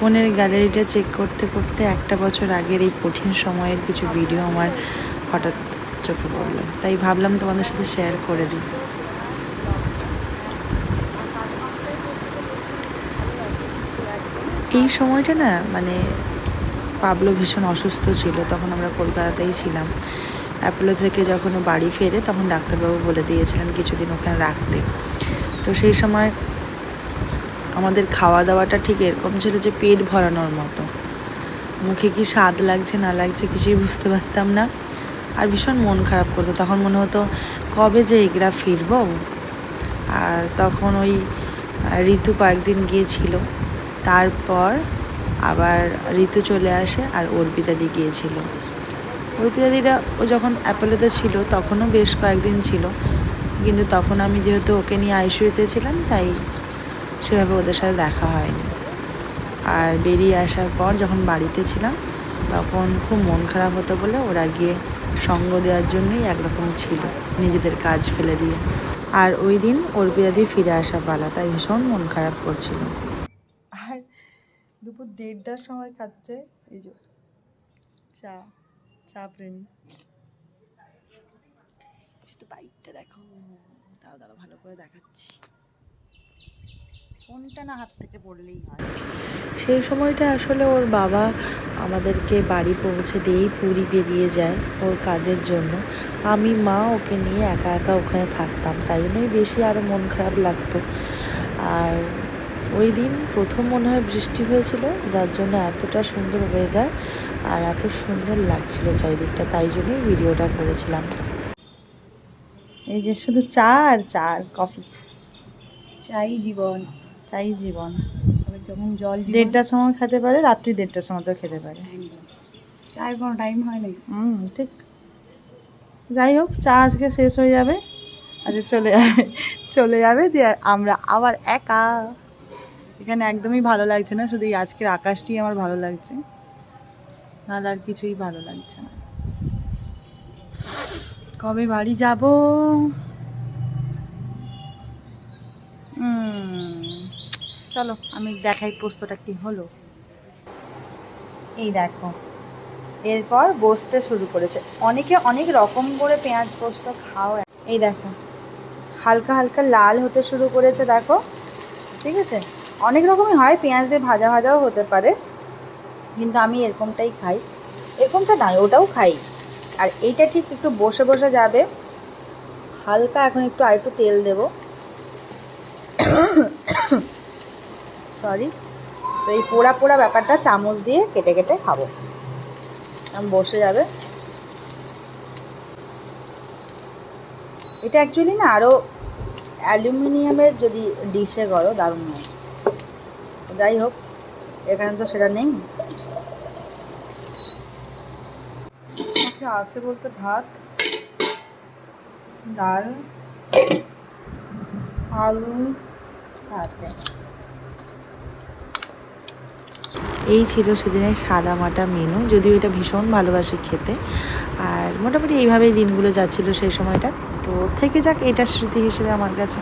ফোনের গ্যালারিটা চেক করতে করতে একটা বছর আগের এই কঠিন সময়ের কিছু ভিডিও আমার হঠাৎ চোখে পড়ল। তাই ভাবলাম তোমাদের সাথে শেয়ার করে দিই। এই সময়টা না মানে পাবলো ভীষণ অসুস্থ ছিল, তখন আমরা কলকাতাতেই ছিলাম। অ্যাপোলো থেকে যখন বাড়ি ফেরে তখন ডাক্তারবাবু বলে দিয়েছিলেন কিছুদিন ওখানে রাখতে। তো সেই সময় আমাদের খাওয়া দাওয়াটা ঠিক এরকম ছিল যে পেট ভরানোর মতো। মুখে কি স্বাদ লাগছে, না লাগছে কিছুই বুঝতে পারতাম না। আর ভীষণ মন খারাপ করতো। তখন মনে হতো, কবে যে এগরা ফিরবো? আর তখন ওই ঋতু কয়েকদিন গিয়েছিল। তারপর আবার ঋতু চলে আসে আর অর্পিতাদি গিয়েছিল। অর্পিতাদিরা ও যখন অ্যাপোলোতে ছিল, তখনও বেশ কয়েকদিন ছিল। কিন্তু তখন আমি যেহেতু ওকে নিয়ে আইসিউতে ছিলাম, তাই সেভাবে ওদের সাথে দেখা হয়নি। আর বেরিয়ে আসার পর যখন বাড়িতে ছিলাম তখন খুব মন খারাপ হতো বলে ওরা গিয়ে সঙ্গ দেওয়ার জন্যই একরকম ছিল নিজেদের কাজ ফেলে দিয়ে। আর ওই দিন অর্পিয়াদি ফিরে আসা পালা তাই ভীষণ মন খারাপ করছিল। আর দুপুর দেড়টার সময় খাচ্ছে এই যে চা চা প্রেমী। শুধু বাইকটা দেখো। দাও দাঁড়া ভালো করে দেখাচ্ছি। ফোনটা না হাত থেকে পড়লেই হয়। সেই সময়টা আসলে ওর বাবা আমাদেরকে বাড়ি পৌঁছে দিয়েই পুরী বেরিয়ে যায় ওর কাজের জন্য। আমি, মা ওকে নিয়ে একা একা ওখানে থাকতাম, তাই জন্যই বেশি আরও মন খারাপ লাগতো। আর ওই দিন প্রথম মনে হয় বৃষ্টি হয়েছিল, যার জন্য এতটা সুন্দর ওয়েদার আর এত সুন্দর লাগছিল চারিদিকটা, তাই জন্যই ভিডিওটা করেছিলাম। এই যে শুধু চা আর চা আর কফি চাই জীবন। চাই জীবন। যখন জল দেড়টার সময় খেতে পারে রাত্রি দেড়টার সময় তো খেতে পারে। চায়ের কোনো টাইম হয় না হুম ঠিক। যাই হোক চা আজকে শেষ হয়ে যাবে। আজকে চলে যাবে। চলে যাবে দিয়ে আমরা আবার একা। এখানে একদমই ভালো লাগছে না শুধু এই আজকের আকাশটি আমার ভালো লাগছে। নাহলে আর কিছুই ভালো লাগছে না। কবে বাড়ি যাব? চলো, আমি দেখাই পোস্তটা কি হলো। এই দেখো, এরপর বসতে শুরু করেছে। অনেকে অনেক রকম করে পেঁয়াজ পোস্ত খাও। এই দেখো, হালকা হালকা লাল হতে শুরু করেছে, দেখো। ঠিক আছে? অনেক রকমই হয়, পেঁয়াজ দিয়ে ভাজা ভাজাও হতে পারে। কিন্তু আমি এরকমটাই খাই। এরকমটা নয়, ওটাও খাই। আর এইটা ঠিক একটু বসে বসে যাবে। হালকা এখন একটু আর একটু তেল দেবো। সরি তো এই পোড়া পোড়া ব্যাপারটা চামচ দিয়ে কেটে কেটে খাব। বসে যাবে। এটা অ্যাকচুয়ালি না আরও অ্যালুমিনিয়ামের যদি ডিশে করো, দারুণ হয়। যাই হোক, এখানে তো সেটা নেই। আজকে আছে বলতে ভাত, ডাল, আলু ভাতে এই ছিল সেদিনের সাদা মাটা মেনু। যদিও এটা ভীষণ ভালোবাসি খেতে। আর মোটামুটি এইভাবেই দিনগুলো যাচ্ছিল সেই সময়টা। তো থেকে যাক, এটা স্মৃতি হিসেবে আমার কাছে।